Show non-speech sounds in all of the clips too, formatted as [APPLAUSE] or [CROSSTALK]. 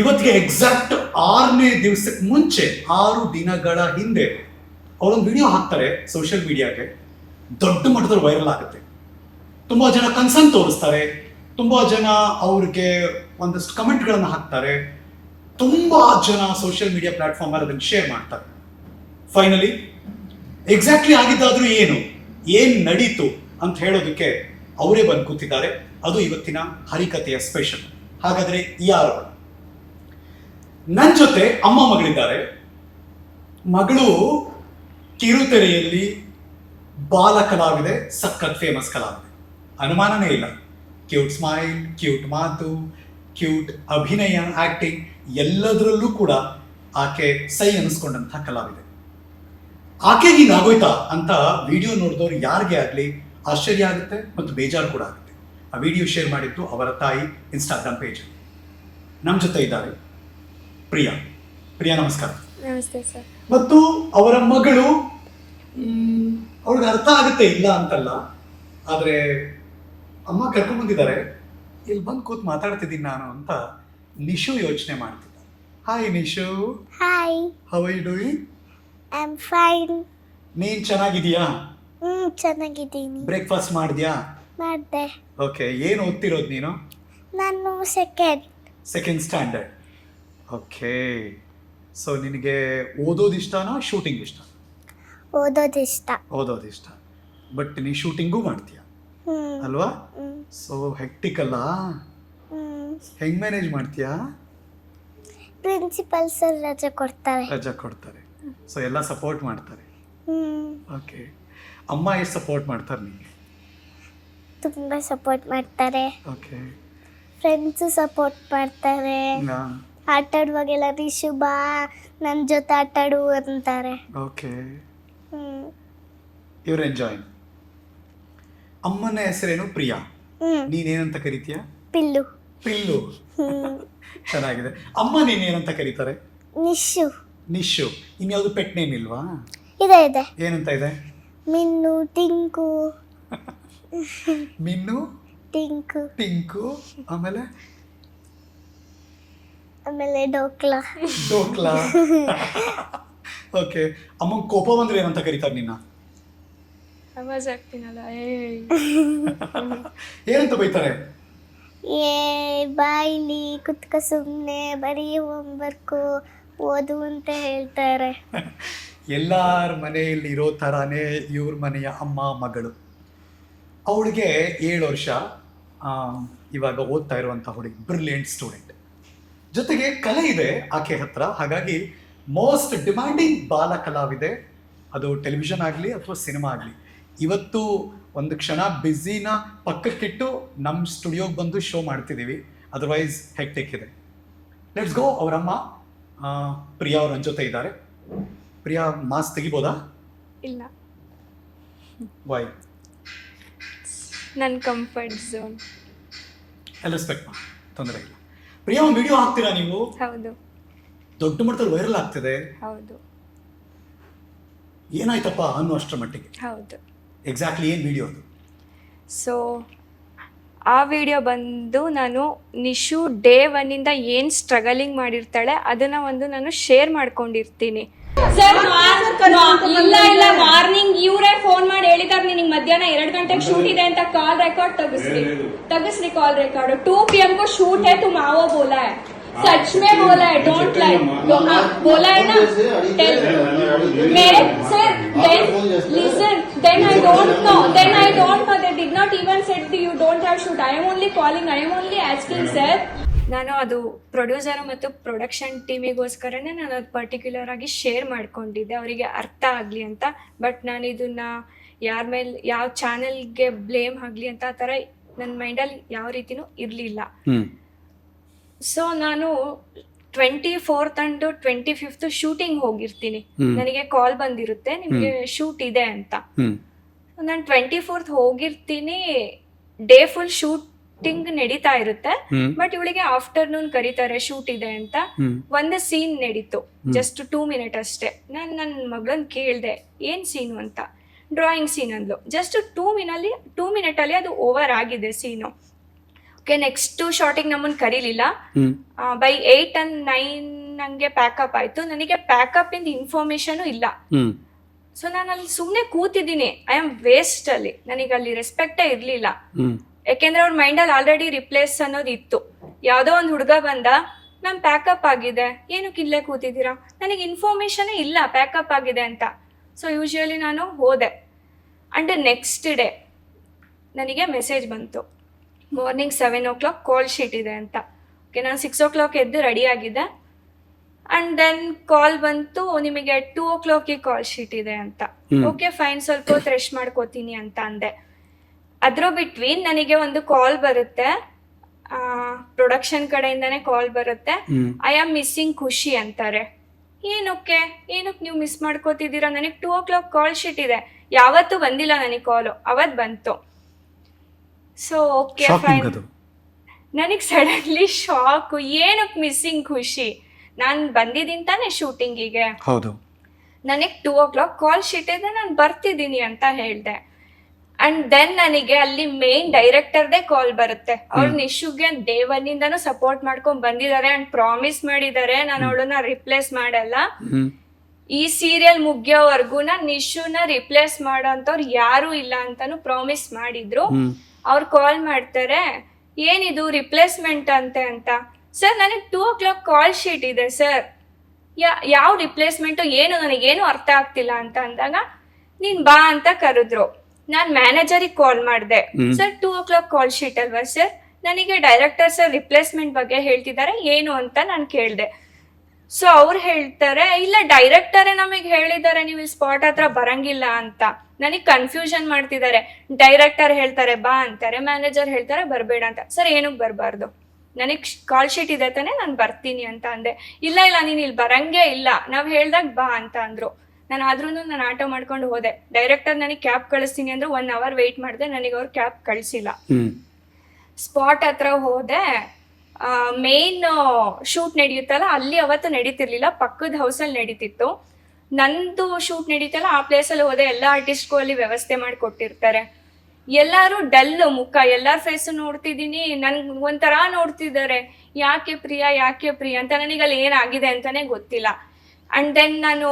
ಇವತ್ತಿಗೆ ಎಕ್ಸಾಕ್ಟ್ ಆರನೇ ದಿವಸಕ್ಕೆ ಮುಂಚೆ, ಆರು ದಿನಗಳ ಹಿಂದೆ ಅವರೊಂದು ವಿಡಿಯೋ ಹಾಕ್ತಾರೆ ಸೋಷಿಯಲ್ ಮೀಡಿಯಾಗೆ ದೊಡ್ಡ ಮಟ್ಟದಲ್ಲಿ ವೈರಲ್ ಆಗುತ್ತೆ. ತುಂಬ ಜನ ಕನ್ಸರ್ನ್ ತೋರಿಸ್ತಾರೆ. ತುಂಬ ಜನ ಅವ್ರಿಗೆ ಒಂದಷ್ಟು ಕಮೆಂಟ್ಗಳನ್ನು ಹಾಕ್ತಾರೆ. ತುಂಬ ಜನ ಸೋಷಿಯಲ್ ಮೀಡಿಯಾ ಪ್ಲಾಟ್ಫಾರ್ಮ್ ಅದನ್ನು ಶೇರ್ ಮಾಡ್ತಾರೆ. ಫೈನಲಿ ಎಕ್ಸಾಕ್ಟ್ಲಿ ಆಗಿದ್ದಾದರೂ ಏನು? ಏನು ನಡೀತು ಅಂತ ಹೇಳೋದಕ್ಕೆ ಅವರೇ ಬಂದು ಕೂತಿದ್ದಾರೆ. ಅದು ಇವತ್ತಿನ ಹರಿಕತೆಯ ಸ್ಪೆಷಲ್ ಹಾಗಾದ್ರೆ ಯಾರು ಅವರು? ನನ್ ಜೊತೆ ಅಮ್ಮ ಮಗಳಿದ್ದಾರೆ. ಮಗಳು ಕಿರುತೆರೆಯಲ್ಲಿ ಬಾಲ ಕಲಾವಿದೆ, ಸಖತ್ ಫೇಮಸ್ ಕಲಾವಿದೆ. ಅನುಮಾನನೇ ಇಲ್ಲ. ಕ್ಯೂಟ್ ಸ್ಮೈಲ್ ಕ್ಯೂಟ್ ಮಾತು ಕ್ಯೂಟ್ ಅಭಿನಯ ಆಕ್ಟಿಂಗ್ ಎಲ್ಲದರಲ್ಲೂ ಕೂಡ ಆಕೆ ಸೈ ಅನ್ನಿಸ್ಕೊಂಡಂಥ ಕಲಾವಿದೆ. ಆಕೆಗೆ ಹೀಗಾಗೋಯ್ತಾ ಅಂತ ವಿಡಿಯೋ ನೋಡಿದವ್ರು ಯಾರಿಗೆ ಆಗಲಿ ಆಶ್ಚರ್ಯ ಆಗುತ್ತೆ ಮತ್ತು ಬೇಜಾರು ಕೂಡ ಆಗುತ್ತೆ. ಆ ವಿಡಿಯೋ ಶೇರ್ ಮಾಡಿದ್ದು ಅವರ ತಾಯಿ ಇನ್ಸ್ಟಾಗ್ರಾಮ್ ಪೇಜ್ ನಮ್ಮ ಜೊತೆ ಇದ್ದಾರೆ ಪ್ರಿಯಾ. ಪ್ರಿಯಾ ನಮಸ್ಕಾರ. ನಮಸ್ತೆ ಸರ್. ಮತ್ತು ಅವರ ಮಗಳು ಅವ್ರಿಗೆ ಅರ್ಥ ಆಗುತ್ತೆ ಇಲ್ಲ ಅಂತಲ್ಲ. ಆದರೆ ಅಮ್ಮ ಕರ್ಕೊಂಡು ಬಂದಿದ್ದಾರೆ. ಇಲ್ಲಿ ಬಂದು ಕೂತ್ ಮಾತಾಡ್ತಿದ್ದೀನಿ ನಾನು ಅಂತ ನಿಶು ಯೋಚನೆ ಮಾಡ್ತಿದ್ದ hi Nishu. Hi how you doing I am fine ನೀನ್ ಚೆನ್ನಾಗಿದೀಯಾ ಹ್ಞೂ ಚೆನ್ನಾಗಿದ್ದೀನಿ. ಬ್ರೇಕ್ಫಾಸ್ಟ್ ಮಾಡಿದ್ಯಾ? ಮಾಡಿದೆ. ಓಕೆ ಏನು ಓದ್ತಿರೋದು ನೀನು? ನಾನು second second standard okay so ನಿನಗೆ ಓದೋದು ಇಷ್ಟನಾ ಶೂಟಿಂಗ್ ಇಷ್ಟ ಓದೋದು ಇಷ್ಟ. ಓದೋದು ಇಷ್ಟ. ಬಟ್ ನೀ ಶೂಟಿಂಗೂ ಮಾಡ್ತೀಯ? ಅಲ್ವಾ? ಸೊ ಹೆಕ್ಟಿಕ್ ಅಲ್ಲ? ಹೆಂಗ್ ಮ್ಯಾನೇಜ್ ಮಾಡ್ತೀಯಾ? ಪ್ರಿನ್ಸಿಪಲ್ ಸರ್ ರಜೆ ಕೊಡ್ತಾರೆ. ರಜೆ ಕೊಡ್ತಾರೆ. ಸೊ ಎಲ್ಲ ಸಪೋರ್ಟ್ ಮಾಡ್ತಾರೆ. ಓಕೆ ಅಮ್ಮ ಎಷ್ಟು ಸಪೋರ್ಟ್ ಮಾಡ್ತಾರೆ ನಿಮಗೆ ತುಂಬ ಸಪೋರ್ಟ್ ಮಾಡ್ತಾರೆ. ಓಕೆ ಫ್ರೆಂಡ್ಸು ಸಪೋರ್ಟ್ ಮಾಡ್ತಾರೆ. ಆಟ ಆಡುವಾಗೆಲ್ಲ ರಿಷು ಬಾ ನನ್ನ ಜೊತೆ ಆಟ ಆಡು ಅಂತಾರೆ ಓಕೆ ಇವ್ರು ಎಂಜಾಯ್ ಅಮ್ಮನ ಹೆಸರೇನು? ಪ್ರಿಯಾ. ನೀನೇನಂತ ಕರಿತೀಯ? ಪಿಲ್ಲು. ಪಿಲ್ಲು. [LAUGHS] ಚೆನ್ನಾಗಿದೆ. ಅಮ್ಮ ನೀನೇನಂತ ಕರೀತಾರೆ? ನಿಶು. ನಿಶು. ಇನ್ಯಾವುದು ಪೆಟ್ ನೇಮ್ ಇಲ್ವಾ? ಇದೆ ಇದೆ. ಏನಂತ ಇದೆ? ಮಿನ್ನು ಟಿಂಕು. [LAUGHS] ಮಿನ್ನು? ಟಿಂಕು. ಟಿಂಕು. ಆಮೇಲೆ? ಆಮೇಲೆ ಡೋಕ್ಲಾ. ಡೋಕ್ಲಾ. ಓಕೆ ಅಮ್ಮಂಗ್ ಕೋಪ ಬಂದ್ರೆ ಏನಂತ ಕರೀತಾರೆ ನಿನ್ನ? ಅವಾಜ್ ಹಾಕ್ತೀನಲ್ಲ ಏಯ್ ಏನಂತ ಬೈತಾರೆ? ಏ ಬಾಯಿಲಿ ಕುತ್ಕ ಸುಮ್ಮನೆ ಬರೀ ಹೋಮ್ವರ್ಕು ಓದು ಅಂತ ಹೇಳ್ತಾರೆ. ಎಲ್ಲಾರ ಮನೆಯಲ್ಲಿ ಇರೋ ತರಾನೇ ಇವ್ರ ಮನೆಯ ಅಮ್ಮ ಮಗಳು. ಅವಳಿಗೆ ಏಳು ವರ್ಷ ಆ, ಇವಾಗ ಓದ್ತಾ ಇರುವಂಥ ಹುಡುಗಿ ಬ್ರಿಲಿಯಂಟ್ ಸ್ಟೂಡೆಂಟ್ ಜೊತೆಗೆ ಕಲೆ ಇದೆ ಆಕೆ ಹತ್ರ. ಹಾಗಾಗಿ ಮೋಸ್ಟ್ ಡಿಮ್ಯಾಂಡಿಂಗ್ ಬಾಲ ಕಲಾವಿದೆ ಅದು ಟೆಲಿವಿಷನ್ ಆಗಲಿ ಅಥವಾ ಸಿನಿಮಾ ಆಗಲಿ. ಇವತ್ತು ಒಂದು ಕ್ಷಣ ಬ್ಯುಸಿನ ಪಕ್ಕಕ್ಕಿಟ್ಟು ನಮ್ಮ ಸ್ಟುಡಿಯೋಗೆ ಬಂದು ಶೋ ಮಾಡ್ತಿದ್ದೀವಿ ಅದರ್ವೈಸ್ ಹೆಕ್ಟೆಕ್ ಇದೆ. Let's go ಅವರಮ್ಮ. ಪ್ರಿಯಾ ಅವ್ರ ಜೊತೆ ಇದ್ದಾರೆ. ಪ್ರಿಯಾ ಮಾಸ್ ತೆಗಿಬೋದಾ? ಇಲ್ಲ. ವೈ ನನ್ನ ಕಂಫರ್ಟ್ ಝೋನ್ ಎಲ್ಲ ರೆಸ್ಪೆಕ್ಟ್ ತೊಂದರೆ ಇಲ್ಲ. ಪ್ರಿಯಾ ವಿಡಿಯೋ ಹಾಕ್ತೀರಾ ನೀವು? ಹೌದು. ದೊಡ್ಡ ಮಟ್ಟದಲ್ಲಿ ವೈರಲ್ ಆಗ್ತದೆ. ಹೌದು. ಏನಾಯ್ತಪ್ಪ ಅನ್ನೋ ಅಷ್ಟರ ಮಟ್ಟಿಗೆ? ಹೌದು. ಎಕ್ಸಾಕ್ಟ್ಲಿ ಏನು ವಿಡಿಯೋ ಅದು? ಸೊ ಆ ವಿಡಿಯೋ ಬಂದು ನಾನು ನಿಶು ಡೇ ಒನ್ನಿಂದ ಏನು ಸ್ಟ್ರಗಲಿಂಗ್ ಮಾಡಿರ್ತಾಳೆ ಅದನ್ನು ಒಂದು ನಾನು ಶೇರ್ ಮಾಡ್ಕೊಂಡಿರ್ತೀನಿ. ಸರ್ ಇಲ್ಲ ಇಲ್ಲ ಮಾರ್ನಿಂಗ್ ಇವರೇ ಫೋನ್ ಮಾಡಿ ಹೇಳಿದಾರೆ ನಿನಗೆ ಮಧ್ಯಾಹ್ನ ಎರಡ್ ಗಂಟೆಗೆ ಶೂಟ್ ಇದೆ ಅಂತ call record ತೆಗಿಸ್ರಿ ತೆಗಿಸ್ರಿ call record two P M को शूट है तुम आओ बोला है सच में बोला है डोंट लाई हाँ बोला है ना टेल मेरे sir then listen then I don't know then I don't know they did not even said that you don't have shoot i am only calling i am only asking sir ನಾನು ಅದು producer ಮತ್ತು production ಟೀಮಿಗೋಸ್ಕರನೇ ನಾನು ಅದು particular ಆಗಿ share ಮಾಡ್ಕೊಂಡಿದ್ದೆ. ಅವರಿಗೆ ಅರ್ಥ ಆಗಲಿ ಅಂತ. ಬಟ್ ನಾನು ಇದನ್ನ ಯಾರ ಮೇಲೆ ಯಾವ ಚಾನೆಲ್ಗೆ ಬ್ಲೇಮ್ ಆಗಲಿ ಅಂತ ಆ ಥರ ನನ್ನ ಮೈಂಡಲ್ಲಿ ಯಾವ ರೀತಿನೂ ಇರಲಿಲ್ಲ. ಸೊ ನಾನು twenty fourth and twenty fifth shooting ಹೋಗಿರ್ತೀನಿ ನನಗೆ ಕಾಲ್ ಬಂದಿರುತ್ತೆ ನಿಮಗೆ ಶೂಟ್ ಇದೆ ಅಂತ. ನಾನು ಟ್ವೆಂಟಿ ಫೋರ್ತ್ ಹೋಗಿರ್ತೀನಿ ಡೇ ಫುಲ್ ಶೂಟಿಂಗ್ ನಡೀತಾ ಇರುತ್ತೆ. ಬಟ್ ಇವಳಿಗೆ ಆಫ್ಟರ್ನೂನ್ ಕರೀತಾರೆ ಶೂಟ್ ಇದೆ ಅಂತ. ಒಂದು ಸೀನ್ ನಡೀತು. ಜಸ್ಟ್ ಟೂ ಮಿನಿಟ್ ಅಷ್ಟೇ. ನಾನು ನನ್ನ ಮಗನ್ ಕೇಳ್ದೆ ಏನ್ ಸೀನು ಅಂತ? ಡ್ರಾಯಿಂಗ್ ಸೀನ್ ಅಂದ್ಲು. ಜಸ್ಟ್ ಟೂ ಮಿನಲ್ಲಿ ಟೂ ಮಿನಿಟ್ ಅಲ್ಲಿ ಅದು ಓವರ್ ಆಗಿದೆ ಸೀನು ಓಕೆ ನೆಕ್ಸ್ಟ್ ಶಾರ್ಟಿಂಗ್ ನಮ್ಮನ್ ಕರೀಲಿಲ್ಲ. ಬೈ ಏಟ್ ಅಂಡ್ ನೈನ್ ನಂಗೆ ಪ್ಯಾಕಪ್ ಆಯ್ತು. ನನಗೆ ಪ್ಯಾಕಪ್ ಇಂದ ಇನ್ಫಾರ್ಮೇಶನ್ ಇಲ್ಲ. ಸೊ ನಾನು ಅಲ್ಲಿ ಸುಮ್ಮನೆ ಕೂತಿದ್ದೀನಿ. ಐ ಆಮ್ ವೇಸ್ಟ್ ಅಲ್ಲಿ. ನನಗೆ ಅಲ್ಲಿ ರೆಸ್ಪೆಕ್ಟೇ ಇರಲಿಲ್ಲ. ಯಾಕೆಂದ್ರೆ ಅವ್ರ ಮೈಂಡಲ್ಲಿ ಆಲ್ರೆಡಿ ರಿಪ್ಲೇಸ್ ಅನ್ನೋದು ಇತ್ತು. ಯಾವುದೋ ಒಂದು ಹುಡುಗ ಬಂದ ಮ್ಯಾಮ್ ಪ್ಯಾಕಪ್ ಆಗಿದೆ. ಏನಕ್ಕೆ ಇಲ್ಲೇ ಕೂತಿದ್ದೀರಾ? ನನಗೆ ಇನ್ಫಾರ್ಮೇಶನ್ ಇಲ್ಲ ಪ್ಯಾಕಪ್ ಆಗಿದೆ ಅಂತ. ಸೊ ಯೂಶ್ವಲಿ ನಾನು ಹೋದೆ. ಅಂಡ್ ನೆಕ್ಸ್ಟ್ ಡೇ ನನಗೆ ಮೆಸೇಜ್ ಬಂತು. Morning seven o'clock call sheet ಇದೆ ಅಂತ. ಓಕೆ ನಾನು ಸಿಕ್ಸ್ ಓ ಕ್ಲಾಕ್ ಎದ್ದು ರೆಡಿ ಆಗಿದ್ದೆ. ಆ್ಯಂಡ್ ದೆನ್ ಕಾಲ್ ಬಂತು ನಿಮಗೆ ಟೂ ಓ ಕ್ಲಾಕಿಗೆ ಕಾಲ್ ಶೀಟ್ ಇದೆ ಅಂತ. ಓಕೆ ಫೈನ್ ಸ್ವಲ್ಪ ಹೊತ್ತು ರೆಸ್ಟ್ ಮಾಡ್ಕೋತೀನಿ ಅಂತ ಅಂದೆ. ಅದ್ರ ಬಿಟ್ವೀನ್ ನನಗೆ ಒಂದು ಕಾಲ್ ಬರುತ್ತೆ. ಪ್ರೊಡಕ್ಷನ್ ಕಡೆಯಿಂದಾನೇ ಕಾಲ್ ಬರುತ್ತೆ. ಐ ಆಮ್ ಮಿಸ್ಸಿಂಗ್ ಖುಷಿ ಅಂತಾರೆ. ಏನಕ್ಕೆ? ಏನಕ್ಕೆ ನೀವು ಮಿಸ್ ಮಾಡ್ಕೋತಿದ್ದೀರಾ? ನನಗೆ two o'clock call sheet ಇದೆ. ಯಾವತ್ತೂ ಬಂದಿಲ್ಲ ನನಗೆ ಕಾಲು ಅವತ್ ಬಂತು. ಸೊ ಓಕೆ ಫೈನ್ ನನಗೆ ಸಡನ್ಲಿ ಶಾಕ್ ಏನಕ್ಕೆ ಮಿಸ್ಸಿಂಗ್ ಖುಷಿ ನಾನು ಬಂದಿದ್ದೀನಿ ತಾನೇ ಶೂಟಿಂಗಿಗೆ ಹೌದು. ನನಗೆ two o'clock call sheet ಇದೆ ನಾನು ಬರ್ತಿದ್ದೀನಿ ಅಂತ ಹೇಳಿದೆ. ಅಂಡ್ ದೆನ್ ನನಗೆ ಅಲ್ಲಿ ಮೇನ್ ಡೈರೆಕ್ಟರ್ದೇ ಕಾಲ್ ಬರುತ್ತೆ. ಅವ್ರು ನಿಶುಗೆ ದೇವನಿಂದನೂ ಸಪೋರ್ಟ್ ಮಾಡ್ಕೊಂಡ್ ಬಂದಿದ್ದಾರೆ ಅಂಡ್ ಪ್ರಾಮಿಸ್ ಮಾಡಿದ್ದಾರೆ. ನಾನು ಅವಳನ್ನ ರಿಪ್ಲೇಸ್ ಮಾಡಲ್ಲ. ಈ ಸೀರಿಯಲ್ ಮುಗಿಯೋವರೆಗೂ ನಾನು ನಿಶುನ ರಿಪ್ಲೇಸ್ ಮಾಡೋಂಥವ್ರು ಯಾರು ಇಲ್ಲ ಅಂತಾನು ಪ್ರಾಮಿಸ್ ಮಾಡಿದ್ರು. ಅವ್ರು ಕಾಲ್ ಮಾಡ್ತಾರೆ ಏನಿದು ರಿಪ್ಲೇಸ್ಮೆಂಟ್ ಅಂತೆ ಅಂತ. ಸರ್ ನನಗೆ two o'clock call sheet ಇದೆ ಸರ್ ಯಾ ಯಾವ ರಿಪ್ಲೇಸ್ಮೆಂಟು ಏನು ನನಗೇನು ಅರ್ಥ ಆಗ್ತಿಲ್ಲ ಅಂತ ಅಂದಾಗ ನೀನ್ ಬಾ ಅಂತ ಕರೆದ್ರು. ನಾನು ಮ್ಯಾನೇಜರಿಗೆ ಕಾಲ್ ಮಾಡಿದೆ. Sir two o'clock call sheet ಅಲ್ವಾ ಸರ್ ನನಗೆ ಡೈರೆಕ್ಟರ್ ಸರ್ ರಿಪ್ಲೇಸ್ಮೆಂಟ್ ಬಗ್ಗೆ ಹೇಳ್ತಿದ್ದಾರೆ ಏನು ಅಂತ ನಾನು ಕೇಳಿದೆ. ಸೊ ಅವ್ರು ಹೇಳ್ತಾರೆ ಇಲ್ಲ ಡೈರೆಕ್ಟರೇ ನಮಗೆ ಹೇಳಿದ್ದಾರೆ ನೀವು ಸ್ಪಾಟ್ ಹತ್ರ ಬರಂಗಿಲ್ಲ ಅಂತ. ನನಗೆ ಕನ್ಫ್ಯೂಷನ್ ಮಾಡ್ತಿದ್ದಾರೆ ಡೈರೆಕ್ಟರ್ ಹೇಳ್ತಾರೆ ಬಾ ಅಂತಾರೆ ಮ್ಯಾನೇಜರ್ ಹೇಳ್ತಾರೆ ಬರಬೇಡ ಅಂತ. ಸರ್ ಏನಕ್ಕೆ ಬರಬಾರ್ದು. ನನಗೆ ಕಾಲ್ ಶೀಟ್ ಇದೆ ತಾನೇ ನಾನು ಬರ್ತೀನಿ ಅಂತ ಅಂದೆ. ಇಲ್ಲ ಇಲ್ಲ ನೀನು ಇಲ್ಲಿ ಬರಂಗೇ ಇಲ್ಲ. ನಾವು ಹೇಳ್ದಾಗ ಬಾ ಅಂತ ಅಂದ್ರು. ನಾನು ಆದ್ರೂ ನಾನು ಆಟೋ ಮಾಡ್ಕೊಂಡು ಹೋದೆ. ಡೈರೆಕ್ಟರ್ ನನಗೆ ಕ್ಯಾಬ್ ಕಳಿಸ್ತೀನಿ ಅಂದ್ರೆ ಒನ್ ಅವರ್ ವೆಯ್ಟ್ ಮಾಡಿದೆ. ನನಗೆ ಅವ್ರು ಕ್ಯಾಬ್ ಕಳಿಸಿಲ್ಲ. ಸ್ಪಾಟ್ ಹತ್ರ ಹೋದೆ. ಮೇನ್ ಶೂಟ್ ನಡೆಯುತ್ತಲ್ಲ ಅಲ್ಲಿ ಅವತ್ತು ನಡೀತಿರ್ಲಿಲ್ಲ. ಪಕ್ಕದ ಹೌಸಲ್ಲಿ ನಡೀತಿತ್ತು. ನಂದು ಶೂಟ್ ನಡೀತಲ್ಲ ಆ ಪ್ಲೇಸಲ್ಲಿ ಹೋದೆ. ಎಲ್ಲ ಆರ್ಟಿಸ್ಟ್ಗೂ ಅಲ್ಲಿ ವ್ಯವಸ್ಥೆ ಮಾಡಿ ಕೊಟ್ಟಿರ್ತಾರೆ ಎಲ್ಲರೂ ಡಲ್ ಮುಖ. ಎಲ್ಲರ ಫೇಸ್ ನೋಡ್ತಿದ್ದೀನಿ. ನನ್ಗೆ ಒಂಥರ ನೋಡ್ತಿದ್ದಾರೆ. ಯಾಕೆ ಪ್ರಿಯಾ ಯಾಕೆ ಪ್ರಿಯಾ ಅಂತ ನನಗೆ ಅಲ್ಲಿ ಏನಾಗಿದೆ ಅಂತಾನೆ ಗೊತ್ತಿಲ್ಲ. ಅಂಡ್ ದೆನ್ ನಾನು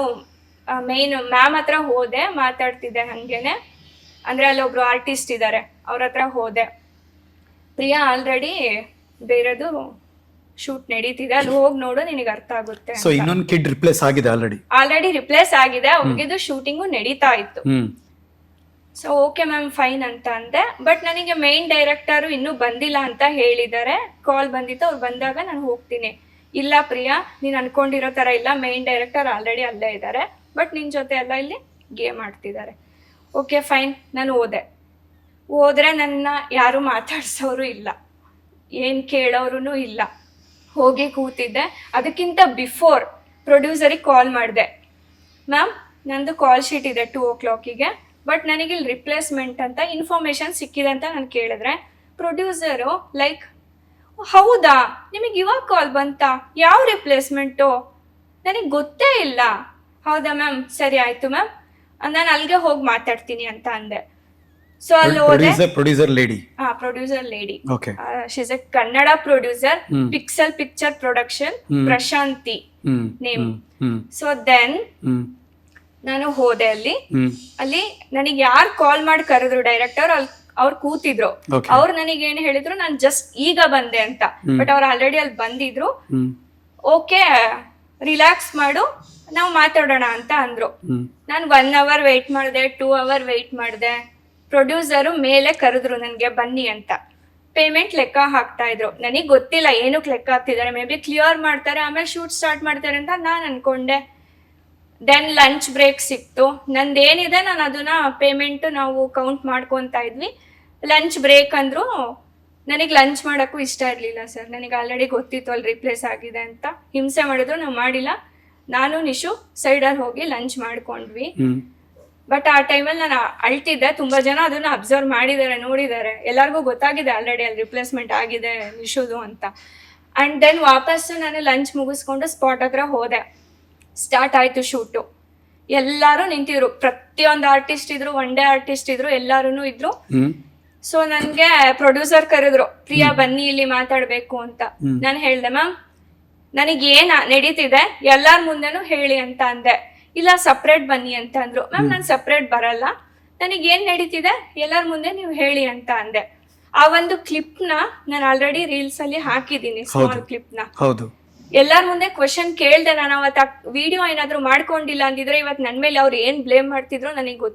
ಮೇನ್ ಮ್ಯಾಮ್ ಹತ್ರ ಹೋದೆ ಮಾತಾಡ್ತಿದ್ದೆ ಹಂಗೇನೆ. ಅಂದ್ರೆ ಅಲ್ಲಿ ಅಲ್ಲೊಬ್ರು ಆರ್ಟಿಸ್ಟ್ ಇದ್ದಾರೆ ಅವ್ರ ಹತ್ರ ಹೋದೆ. ಪ್ರಿಯಾ ಆಲ್ರೆಡಿ ಬೇರೆದು ಶೂಟ್ ನಡೀತಿದೆ ಅಲ್ಲಿ ಹೋಗಿ ನೋಡು ನಿನಗೆ ಅರ್ಥ ಆಗುತ್ತೆ ಸೊ ಇನ್ನೊಂದು ಕಿಡ್ ರಿಪ್ಲೇಸ್ ಆಗಿದೆ ಆಲ್ರೆಡಿ ಆಲ್ರೆಡಿ ರಿಪ್ಲೇಸ್ ಆಗಿದೆ ಅವ್ರಿಗಿದು ಶೂಟಿಂಗು ನಡೀತಾ ಇತ್ತು. ಸೊ ಓಕೆ ಮ್ಯಾಮ್ ಫೈನ್ ಅಂತ ಅಂದೆ. ಬಟ್ ನನಗೆ ಮೇನ್ ಡೈರೆಕ್ಟರ್ ಇನ್ನೂ ಬಂದಿಲ್ಲ ಅಂತ ಹೇಳಿದ್ದಾರೆ. ಕಾಲ್ ಬಂದಿತ್ತು ಅವ್ರು ಬಂದಾಗ ನಾನು ಹೋಗ್ತೀನಿ. ಇಲ್ಲ ಪ್ರಿಯಾ ನೀನು ಅನ್ಕೊಂಡಿರೋ ತರ ಇಲ್ಲ ಮೇನ್ ಡೈರೆಕ್ಟರ್ ಆಲ್ರೆಡಿ ಅಲ್ಲೇ ಇದ್ದಾರೆ ಬಟ್ ನಿನ್ನ ಜೊತೆ ಎಲ್ಲ ಇಲ್ಲಿ ಗೇಮ್ ಆಡ್ತಿದ್ದಾರೆ. ಓಕೆ ಫೈನ್ ನಾನು ಓದೆ. ಹೋದ್ರೆ ನನ್ನ ಯಾರು ಮಾತಾಡ್ಸೋರು ಇಲ್ಲ. ಏನು ಕೇಳೋರು ಇಲ್ಲ. ಹೋಗಿ ಕೂತಿದ್ದೆ. ಅದಕ್ಕಿಂತ ಬಿಫೋರ್ ಪ್ರೊಡ್ಯೂಸರಿಗೆ ಕಾಲ್ ಮಾಡಿದೆ. ಮ್ಯಾಮ್ ನಂದು ಕಾಲ್ ಶೀಟ್ ಇದೆ ಟೂ ಓ ಕ್ಲಾಕಿಗೆ ಬಟ್ ನನಗೆ ಇಲ್ಲಿ ರಿಪ್ಲೇಸ್ಮೆಂಟ್ ಅಂತ ಇನ್ಫಾರ್ಮೇಶನ್ ಸಿಕ್ಕಿದೆ ಅಂತ ನಾನು ಕೇಳಿದ್ರೆ ಪ್ರೊಡ್ಯೂಸರು ಲೈಕ್ ಹೌದಾ? ನಿಮಗೆ ಇವಾಗ ಕಾಲ್ ಬಂತಾ? ಯಾವ ರಿಪ್ಲೇಸ್ಮೆಂಟು ನನಗೆ ಗೊತ್ತೇ ಇಲ್ಲ. ಹೌದಾ ಮ್ಯಾಮ್? ಸರಿ ಆಯ್ತು ಮ್ಯಾಮ್. ನಾನು ಅಲ್ಲಿಗೆ ಹೋಗಿ ಮಾತಾಡ್ತೀನಿ ಅಂತ ಅಂದೆ. ಸೊ ಅಲ್ಲಿ ಹೋದೆ. ಪ್ರೊಡ್ಯೂಸರ್ ಪ್ರೊಡ್ಯೂಸರ್ ಲೇಡಿ ಹಾ producer lady okay she's a Kannada producer. Pixel picture production. Prashanti hmm. So then ನಾನು ಹೋದೆ ಅಲ್ಲಿ. ಅಲ್ಲಿ ನನಗೆ ಯಾರು ಕಾಲ್ ಮಾಡಿ ಕರೆದ್ರು ಡೈರೆಕ್ಟರ್ ಅಲ್ಲಿ ಅವ್ರು ಕೂತಿದ್ರು. ಅವ್ರು ನನಗೆ ಏನ್ ಹೇಳಿದ್ರು ನಾನು ಜಸ್ಟ್ ಈಗ ಬಂದೆ ಅಂತ. ಬಟ್ ಅವ್ರು ಆಲ್ರೆಡಿ ಅಲ್ಲಿ ಬಂದಿದ್ರು. ಓಕೆ ರಿಲ್ಯಾಕ್ಸ್ ಮಾಡು. ನಾವು ಮಾತಾಡೋಣ ಅಂತ ಅಂದ್ರು. ನಾನು ಒನ್ ಅವರ್ ವೆಯ್ಟ್ ಮಾಡಿದೆ ಟೂ ಅವರ್ ವೆಯ್ಟ್ ಮಾಡಿದೆ. ಪ್ರೊಡ್ಯೂಸರು ಮೇಲೆ ಕರೆದ್ರು ನನಗೆ ಬನ್ನಿ ಅಂತ. ಪೇಮೆಂಟ್ ಲೆಕ್ಕ ಹಾಕ್ತಾ ಇದ್ರು. ನನಗೆ ಗೊತ್ತಿಲ್ಲ ಏನಕ್ಕೆ ಲೆಕ್ಕ ಹಾಕ್ತಿದ್ದಾರೆ ಮೇ ಬಿ ಕ್ಲಿಯರ್ ಮಾಡ್ತಾರೆ ಆಮೇಲೆ ಶೂಟ್ ಸ್ಟಾರ್ಟ್ ಮಾಡ್ತಾರೆ ಅಂತ ನಾನು ಅನ್ಕೊಂಡೆ. ದೆನ್ ಲಂಚ್ ಬ್ರೇಕ್ ಸಿಕ್ತು. ನಂದೇನಿದೆ ನಾನು ಅದನ್ನ ಪೇಮೆಂಟ್ ನಾವು ಕೌಂಟ್ ಮಾಡ್ಕೊತಾ ಇದ್ವಿ. ಲಂಚ್ ಬ್ರೇಕ್ ಅಂದ್ರು ನನಗೆ ಲಂಚ್ ಮಾಡೋಕ್ಕೂ ಇಷ್ಟ ಇರಲಿಲ್ಲ ಸರ್ ನನಗೆ ಆಲ್ರೆಡಿ ಗೊತ್ತಿತ್ತು ಅಲ್ಲಿ ರಿಪ್ಲೇಸ್ ಆಗಿದೆ ಅಂತ. ಹಿಂಸೆ ಮಾಡಿದ್ರು ನಾವು ಮಾಡಿಲ್ಲ. ನಾನು ನಿಶು ಸೈಡಲ್ಲಿ ಹೋಗಿ ಲಂಚ್ ಮಾಡ್ಕೊಂಡ್ವಿ. ಬಟ್ ಆ ಟೈಮಲ್ಲಿ ನಾನು ಅಳ್ತಿದ್ದೆ. ತುಂಬಾ ಜನ ಅದನ್ನ ಅಬ್ಸರ್ವ್ ಮಾಡಿದ್ದಾರೆ ನೋಡಿದ್ದಾರೆ. ಎಲ್ಲರಿಗೂ ಗೊತ್ತಾಗಿದೆ ಆಲ್ರೆಡಿ ಅಲ್ಲಿ ರಿಪ್ಲೇಸ್ಮೆಂಟ್ ಆಗಿದೆ ನಿಶುದು ಅಂತ. ಅಂಡ್ ದೆನ್ ವಾಪಸ್ಸು ನಾನು ಲಂಚ್ ಮುಗಿಸ್ಕೊಂಡು ಸ್ಪಾಟ್ ಹತ್ರ ಹೋದೆ. ಸ್ಟಾರ್ಟ್ ಆಯ್ತು ಶೂಟು ಎಲ್ಲರೂ ನಿಂತಿದ್ರು. ಪ್ರತಿಯೊಂದು ಆರ್ಟಿಸ್ಟ್ ಇದ್ರು ಒನ್ ಡೇ ಆರ್ಟಿಸ್ಟ್ ಇದ್ರು ಎಲ್ಲರೂ ಇದ್ರು. ಸೊ ನನ್ಗೆ ಪ್ರೊಡ್ಯೂಸರ್ ಕರೆದ್ರು ಪ್ರಿಯಾ ಬನ್ನಿ ಇಲ್ಲಿ ಮಾತಾಡ್ಬೇಕು ಅಂತ. ನಾನು ಹೇಳ್ದೆ ಮ್ಯಾಮ್ ನನಗೆ ಏನ್ ನಡೀತಿದೆ ಎಲ್ಲಾರ ಮುಂದೆನೂ ಹೇಳಿ ಅಂತ ಅಂದೆ. ಇಲ್ಲ ಸಪ್ರೇಟ್ ಬನ್ನಿ ಅಂತ ಅಂದ್ರು. ಮ್ಯಾಮ್ ನಾನು ಸಪ್ರೇಟ್ ಬರಲ್ಲ. ನನಗೆ ಏನ್ ನಡೀತಿದೆ ಎಲ್ಲಾರ ಮುಂದೆ ನೀವು ಹೇಳಿ ಅಂತ ಅಂದೆ. ಆ ಒಂದು ಕ್ಲಿಪ್ನ ನಾನು ಆಲ್ರೆಡಿ ರೀಲ್ಸ್ ಅಲ್ಲಿ ಹಾಕಿದೀನಿ ಸ್ಮಾಲ್ ಕ್ಲಿಪ್ನ ಹೌದು. ಎಲ್ಲಾರ ಮುಂದೆ ಕ್ವಶನ್ ಕೇಳ್ದೆ ನಾನು ಅವತ್ತ ವಿಡಿಯೋ ಏನಾದ್ರು ಮಾಡ್ಕೊಂಡಿಲ್ಲ ಅಂದಿದ್ರೆ ಇವತ್ತು ನನ್ ಮೇಲೆ ಅವ್ರು ಏನ್ ಬ್ಲೇಮ್ ಮಾಡ್ತಿದ್ರು ನನಗೆ